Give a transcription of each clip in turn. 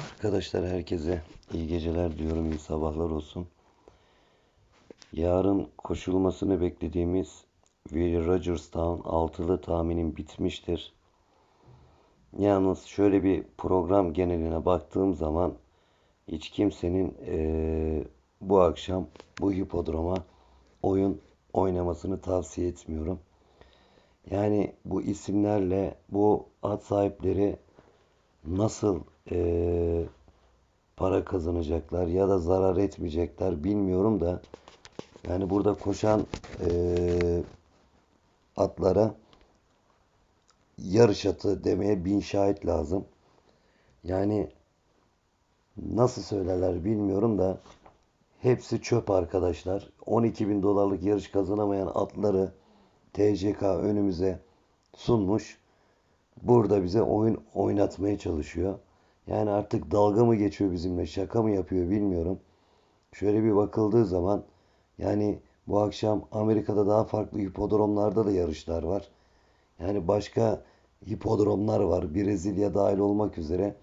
Arkadaşlar herkese iyi geceler diyorum, iyi sabahlar olsun. Yarın koşulmasını beklediğimiz Will Rogerstown altılı tahminim bitmiştir. Yalnız şöyle bir program geneline baktığım zaman hiç kimsenin eee, bu akşam bu hipodroma oyun oynamasını tavsiye etmiyorum. Yani bu isimlerle bu at sahipleri nasıl eee, para kazanacaklar ya da zarar etmeyecekler bilmiyorum da yani burada koşan eee, atlara yarış atı demeye bin şahit lazım. Yani nasıl söylerler bilmiyorum da hepsi çöp arkadaşlar. 12 bin dolarlık yarış kazanamayan atları TCK önümüze sunmuş. Burada bize oyun oynatmaya çalışıyor. Yani artık dalga mı geçiyor bizimle, şaka mı yapıyor bilmiyorum. Şöyle bir bakıldığı zaman yani bu akşam Amerika'da daha farklı hipodromlarda da yarışlar var. Yani başka hipodromlar var. Brezilya dahil olmak üzere.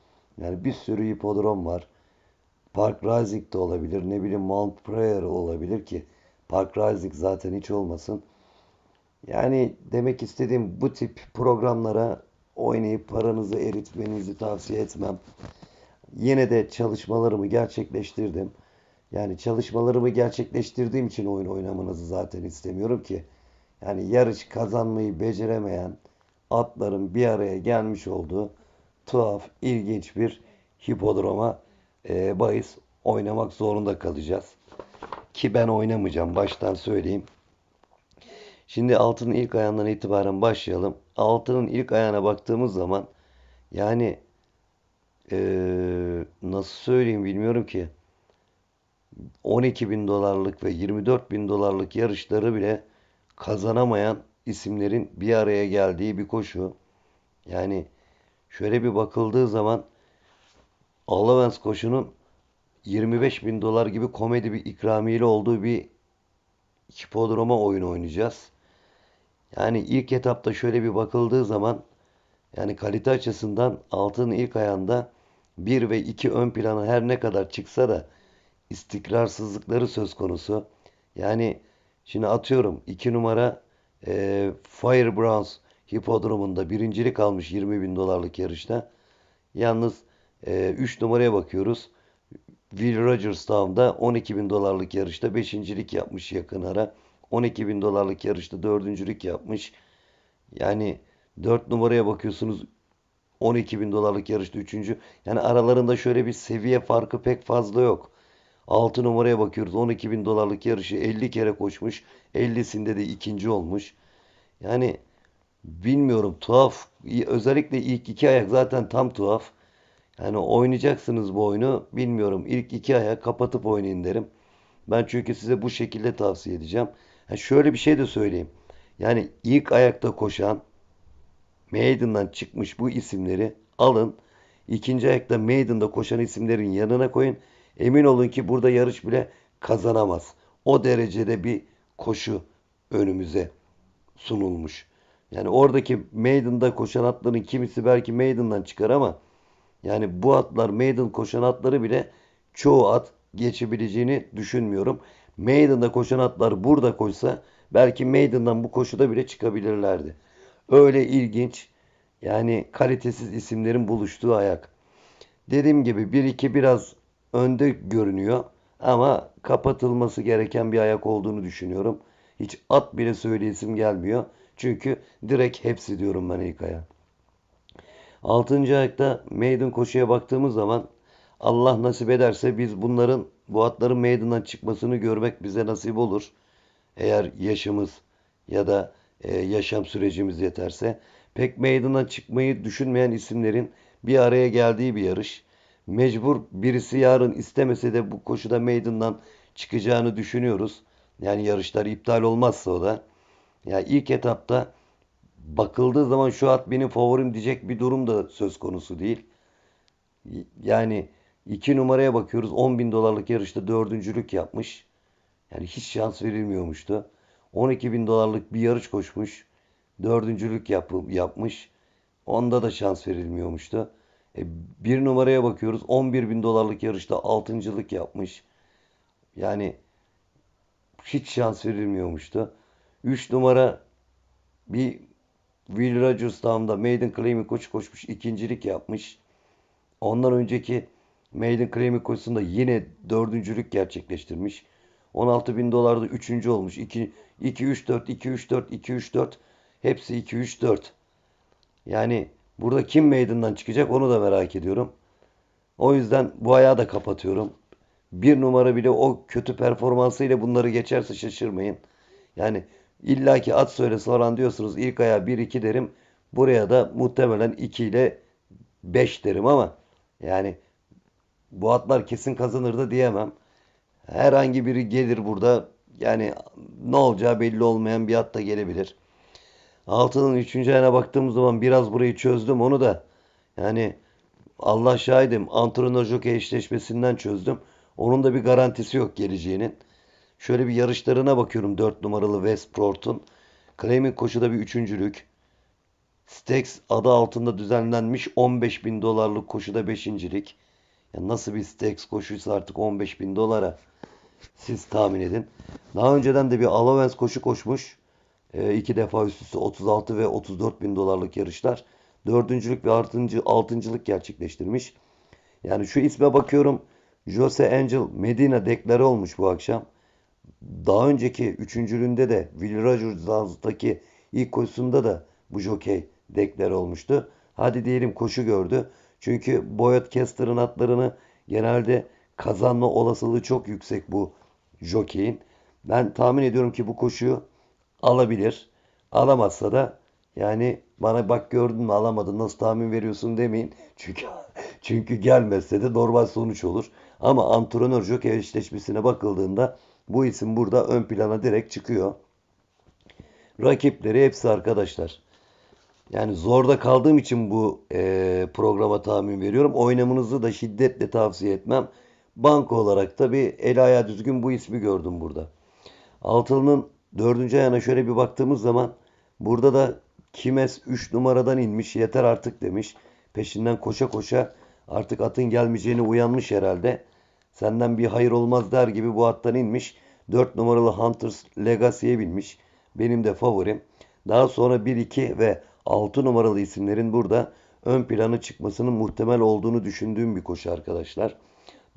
Yani bir sürü hipodrom var. Park Rising de olabilir. Ne bileyim Mount Prayer olabilir ki. Park Rising zaten hiç olmasın. Yani demek istediğim bu tip programlara oynayıp paranızı eritmenizi tavsiye etmem. Yine de çalışmalarımı gerçekleştirdim. Yani çalışmalarımı gerçekleştirdiğim için oyun oynamanızı zaten istemiyorum ki. Yani yarış kazanmayı beceremeyen atların bir araya gelmiş olduğu tuhaf, ilginç bir hipodroma e, bahis oynamak zorunda kalacağız. Ki ben oynamayacağım baştan söyleyeyim. Şimdi altının ilk ayağından itibaren başlayalım. Altının ilk ayağına baktığımız zaman yani eee, nasıl söyleyeyim bilmiyorum ki 12 bin dolarlık ve 24 bin dolarlık yarışları bile kazanamayan isimlerin bir araya geldiği bir koşu. Yani şöyle bir bakıldığı zaman Allowance koşunun 25 bin dolar gibi komedi bir ikramiyeli olduğu bir hipodroma oyun oynayacağız. Yani ilk etapta şöyle bir bakıldığı zaman yani kalite açısından altının ilk ayağında 1 ve 2 ön plana her ne kadar çıksa da istikrarsızlıkları söz konusu. Yani şimdi atıyorum 2 numara e, Fire Browns hipodromunda birincilik almış 20 bin dolarlık yarışta. Yalnız 3 numaraya bakıyoruz. Will Rogerstown'da 12 bin dolarlık yarışta beşincilik yapmış yakın ara. 12 bin dolarlık yarışta dördüncülük yapmış. Yani 4 numaraya bakıyorsunuz 12 bin dolarlık yarışta üçüncü. Yani aralarında şöyle bir seviye farkı pek fazla yok. 6 numaraya bakıyoruz 12 bin dolarlık yarışı 50 kere koşmuş. 50'sinde de ikinci olmuş. Yani bilmiyorum tuhaf. Özellikle ilk iki ayak zaten tam tuhaf. Yani oynayacaksınız bu oyunu bilmiyorum. İlk iki ayağı kapatıp oynayın derim. Ben çünkü size bu şekilde tavsiye edeceğim. Ha şöyle bir şey de söyleyeyim. Yani ilk ayakta koşan Maiden'dan çıkmış bu isimleri alın. İkinci ayakta Maiden'da koşan isimlerin yanına koyun. Emin olun ki burada yarış bile kazanamaz. O derecede bir koşu önümüze sunulmuş. Yani oradaki Maiden'da koşan atların kimisi belki Maiden'dan çıkar ama yani bu atlar maiden koşan atları bile çoğu at geçebileceğini düşünmüyorum. Maiden'da koşan atlar burada koşsa belki Maiden'dan bu koşuda bile çıkabilirlerdi. Öyle ilginç yani kalitesiz isimlerin buluştuğu ayak. Dediğim gibi 1-2 biraz önde görünüyor ama kapatılması gereken bir ayak olduğunu düşünüyorum. Hiç at bile söyleyesim gelmiyor. Çünkü direkt hepsi diyorum ben ilk ayağa. Altıncı ayakta maiden koşuya baktığımız zaman Allah nasip ederse biz bunların bu atların meydandan çıkmasını görmek bize nasip olur. Eğer yaşımız ya da e, yaşam sürecimiz yeterse pek meydandan çıkmayı düşünmeyen isimlerin bir araya geldiği bir yarış. Mecbur birisi yarın istemese de bu koşuda meydandan çıkacağını düşünüyoruz. Yani yarışlar iptal olmazsa o da. Yani ilk etapta bakıldığı zaman şu at benim favorim diyecek bir durum da söz konusu değil. Yani iki numaraya bakıyoruz 10 bin dolarlık yarışta dördüncülük yapmış. Yani hiç şans verilmiyormuştu. 12 bin dolarlık bir yarış koşmuş. Dördüncülük yap yapmış. Onda da şans verilmiyormuştu. E, bir numaraya bakıyoruz. 11 bin dolarlık yarışta altıncılık yapmış. Yani hiç şans verilmiyormuştu. 3 numara bir Will Rogers Town'da Maiden Claim'i koşu koşmuş. ikincilik yapmış. Ondan önceki Maiden Claim'i koşusunda yine dördüncülük gerçekleştirmiş. 16 bin dolarda üçüncü olmuş. 2, 2 3 4 2 3 4 2 3 4 hepsi 2 3 4. Yani burada kim meydandan çıkacak onu da merak ediyorum. O yüzden bu ayağı da kapatıyorum. Bir numara bile o kötü performansıyla bunları geçerse şaşırmayın. Yani illaki at söylesi falan diyorsunuz. İlk ayağı 1-2 derim. Buraya da muhtemelen 2 ile 5 derim ama yani bu atlar kesin kazanır da diyemem. Herhangi biri gelir burada. Yani ne olacağı belli olmayan bir at da gelebilir. Altının 3. ayına baktığımız zaman biraz burayı çözdüm onu da. Yani Allah şahidim antrenör jockey eşleşmesinden çözdüm. Onun da bir garantisi yok geleceğinin. Şöyle bir yarışlarına bakıyorum 4 numaralı Westport'un. Claiming koşuda bir üçüncülük. Stakes adı altında düzenlenmiş 15 bin dolarlık koşuda beşincilik. Ya nasıl bir Stakes koşuysa artık 15 bin dolara siz tahmin edin. Daha önceden de bir Allowance koşu koşmuş. E, iki defa üst üste 36 ve 34 bin dolarlık yarışlar. Dördüncülük ve altıncı, altıncılık gerçekleştirmiş. Yani şu isme bakıyorum. Jose Angel Medina deklare olmuş bu akşam. Daha önceki üçüncülüğünde de Will Rogers'daki ilk koşusunda da bu jockey deklare olmuştu. Hadi diyelim koşu gördü. Çünkü Boyot Caster'ın atlarını genelde kazanma olasılığı çok yüksek bu jockey'in. Ben tahmin ediyorum ki bu koşuyu alabilir. Alamazsa da yani bana bak gördün mü alamadın nasıl tahmin veriyorsun demeyin. Çünkü çünkü gelmezse de normal sonuç olur. Ama antrenör jockey eşleşmesine bakıldığında bu isim burada ön plana direkt çıkıyor. Rakipleri hepsi arkadaşlar. Yani zorda kaldığım için bu e, programa tahmin veriyorum. Oynamanızı da şiddetle tavsiye etmem. Banko olarak tabi el ayağı düzgün bu ismi gördüm burada. Altılı'nın dördüncü ayağına şöyle bir baktığımız zaman burada da Kimes 3 numaradan inmiş yeter artık demiş. Peşinden koşa koşa artık atın gelmeyeceğini uyanmış herhalde. Senden bir hayır olmaz der gibi bu attan inmiş. 4 numaralı Hunters Legacy'ye binmiş. Benim de favorim. Daha sonra 1-2 ve 6 numaralı isimlerin burada ön plana çıkmasının muhtemel olduğunu düşündüğüm bir koşu arkadaşlar.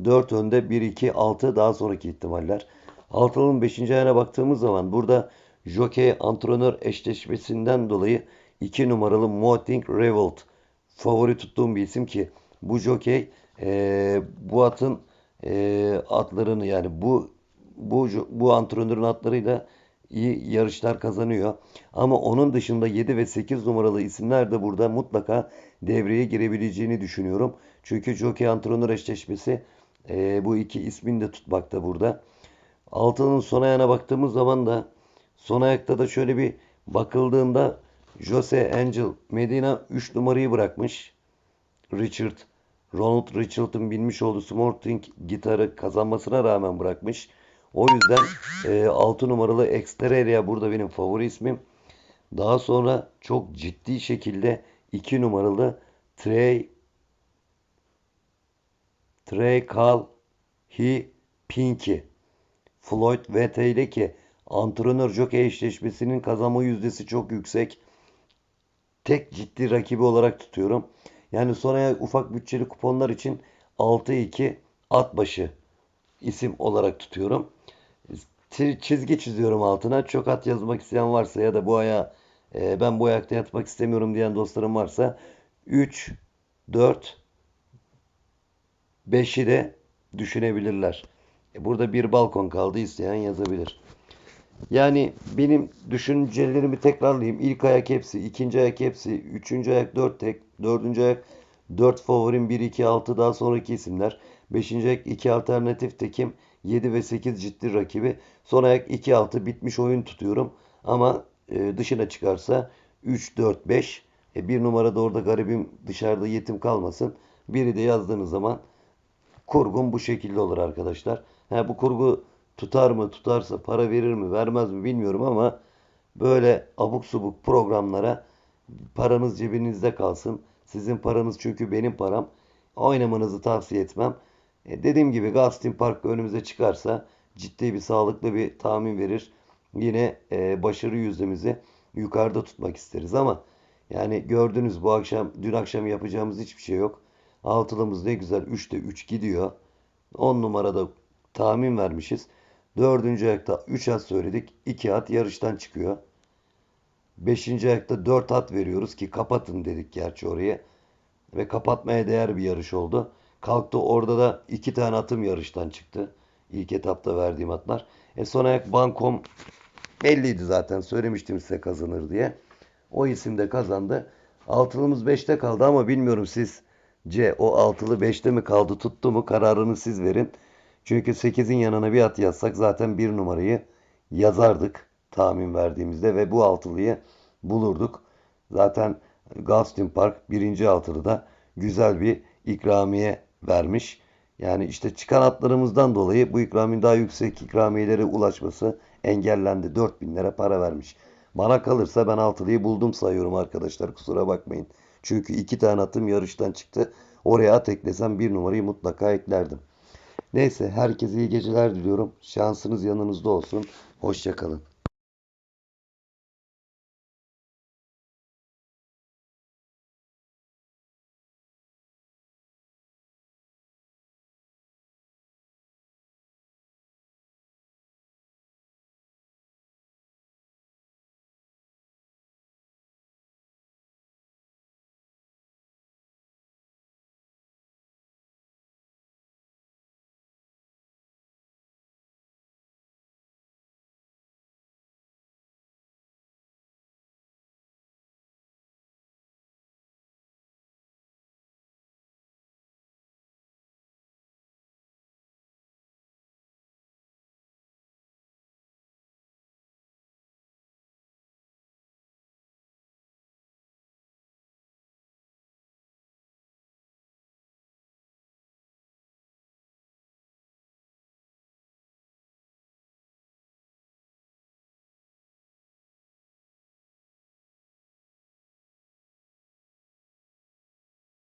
4 önde 1-2-6 daha sonraki ihtimaller. Altının 5. ayağına baktığımız zaman burada jockey antrenör eşleşmesinden dolayı 2 numaralı Moting Revolt favori tuttuğum bir isim ki bu jockey e, bu atın e, atlarını yani bu bu bu antrenörün atlarıyla iyi yarışlar kazanıyor. Ama onun dışında 7 ve 8 numaralı isimler de burada mutlaka devreye girebileceğini düşünüyorum. Çünkü jockey antrenör eşleşmesi e, bu iki ismin de tutmakta burada. Altının son ayağına baktığımız zaman da son ayakta da şöyle bir bakıldığında Jose Angel Medina 3 numarayı bırakmış. Richard Ronald Richard'ın binmiş olduğu Smarting gitarı kazanmasına rağmen bırakmış. O yüzden e, 6 numaralı Extereria burada benim favori ismim. Daha sonra çok ciddi şekilde 2 numaralı Trey Trey Kal Hi Pinky Floyd VT ile ki antrenör jockey eşleşmesinin kazanma yüzdesi çok yüksek. Tek ciddi rakibi olarak tutuyorum. Yani sonra ufak bütçeli kuponlar için 6-2 at başı isim olarak tutuyorum. Çizgi çiziyorum altına. Çok at yazmak isteyen varsa ya da bu aya e, ben bu ayakta yatmak istemiyorum diyen dostlarım varsa 3, 4, 5'i de düşünebilirler. E, burada bir balkon kaldı isteyen yazabilir. Yani benim düşüncelerimi tekrarlayayım. İlk ayak hepsi, ikinci ayak hepsi, üçüncü ayak dört tek, dördüncü ayak dört favorim 1, 2, 6 daha sonraki isimler. Beşinci ayak iki alternatif tekim, 7 ve 8 ciddi rakibi. Son ayak 2, 6 bitmiş oyun tutuyorum. Ama e, dışına çıkarsa 3, 4, 5. E, bir numarada orada garibim dışarıda yetim kalmasın. Biri de yazdığınız zaman kurgum bu şekilde olur arkadaşlar. Ha, bu kurgu tutar mı tutarsa para verir mi vermez mi bilmiyorum ama böyle abuk subuk programlara paranız cebinizde kalsın. Sizin paranız çünkü benim param. oynamanızı tavsiye etmem. E, dediğim gibi Gulfstream Park önümüze çıkarsa ciddi bir sağlıklı bir tahmin verir. Yine e, başarı yüzdemizi yukarıda tutmak isteriz ama yani gördünüz bu akşam dün akşam yapacağımız hiçbir şey yok. Altılımız ne güzel 3'te 3 gidiyor. 10 numarada tahmin vermişiz. Dördüncü ayakta 3 at söyledik. 2 at yarıştan çıkıyor. Beşinci ayakta 4 at veriyoruz ki kapatın dedik gerçi orayı. Ve kapatmaya değer bir yarış oldu. Kalktı orada da 2 tane atım yarıştan çıktı. İlk etapta verdiğim atlar. E son ayak Bankom belliydi zaten söylemiştim size kazanır diye. O isim de kazandı. Altılımız 5'te kaldı ama bilmiyorum siz C o altılı 5'te mi kaldı tuttu mu kararını siz verin. Çünkü 8'in yanına bir at yazsak zaten bir numarayı yazardık tahmin verdiğimizde ve bu altılıyı bulurduk. Zaten Gulfstream Park birinci altılı da güzel bir ikramiye vermiş. Yani işte çıkan atlarımızdan dolayı bu ikramiyenin daha yüksek ikramiyelere ulaşması engellendi. 4000 lira para vermiş. Bana kalırsa ben altılıyı buldum sayıyorum arkadaşlar kusura bakmayın. Çünkü iki tane atım yarıştan çıktı. Oraya at eklesem bir numarayı mutlaka eklerdim. Neyse herkese iyi geceler diliyorum. Şansınız yanınızda olsun. Hoşçakalın.